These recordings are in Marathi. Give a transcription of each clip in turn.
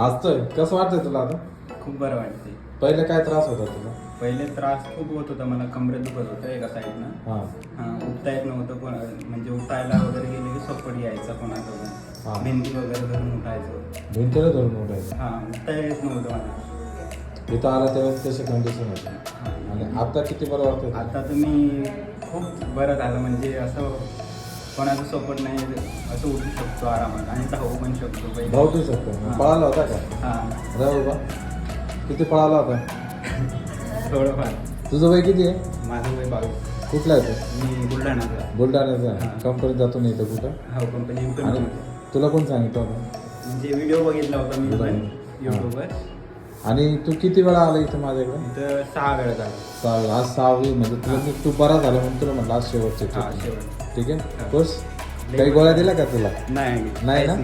हसतोय कसं वाटतंय तुला आता? खूप बरं वाटते पहिले काय त्रास होता तुला? पहिले त्रास खूप होत होता. मला कमरेत दुखत होतं एका साईडनं. हा. हा, उठता येत नव्हतं कोण म्हणजे उठायला वगैरे गेले की सपोर्ट यायचा हा. कोणाकडून भिंती वगैरे धरून उठायचो. भिंतीला धरून उठायचं? हा उठता येत नव्हतं मला. इथं आला तेव्हा तशी कंडिशन होती. हा. आणि आता किती बरं वाटतंय? तुला? आता तुम्ही खूप बरं झालं. म्हणजे असं कोणाचा सपोर्ट नाही असं उठू शकतो आरामात. आणि धावू पण शकतो पहिले. धावतो शकतो. हा. पळाला होता का? हा. बाबा. किती पळाला होता? थोडंफार. तुझं वय किती आहे? माझं वय बावीस. कुठला आहे तू? मी बुलढाणाचा बुलढाण्याचा हा. कंपनीत जातो नाही इथं कुठं? हो कंपनी आणि तुला कोण सांगितलं होतं? म्हणजे व्हिडिओ बघितला होता मी पण हा. युट्यूबवर आणि तू किती वेळा आला इथं माझ्याकडे? इथं सहा वेळ झाला. सहावी आज सहावी म्हणजे तुला मी तू बरा झाला म्हणून तुला म्हटलं आज शेवटचे हा. शेवट ठीक आहे. खुश काही गोळ्या दिल्या का तुला? नाही नाही ना?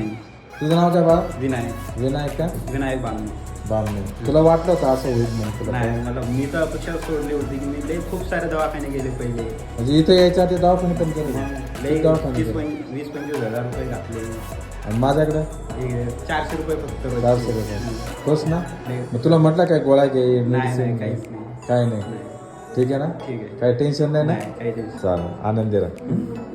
तुझं नाव काय बाळा? विनायक. विनायक का? विनायक बांधणे बामणे तुला वाटलं होतं असं होईल म्हणून तुला नाही मला मी तर अपेक्षा सोडली होती की मी लई खूप सारे दवाखाने गेले पहिले. म्हणजे इथं यायच्या आधी दवाखाने पण केले. लई किती दवाखाने तीस केले? पंच वीस पंचवीस हजार रुपये घातले. आणि माझ्याकडे? हे चारशे रुपये फक्त. चारशे रुपये. खुश ना? लई- मग तुला म्हटलं काय गोळ्या घे नाही मेडिसिन नाही घे? काहीच नाही. काय नाही. नाही. ठीक आहे ना? ठीक आहे. काही टेन्शन नाही ना? नाही काही चालेल. आनंदी राहा.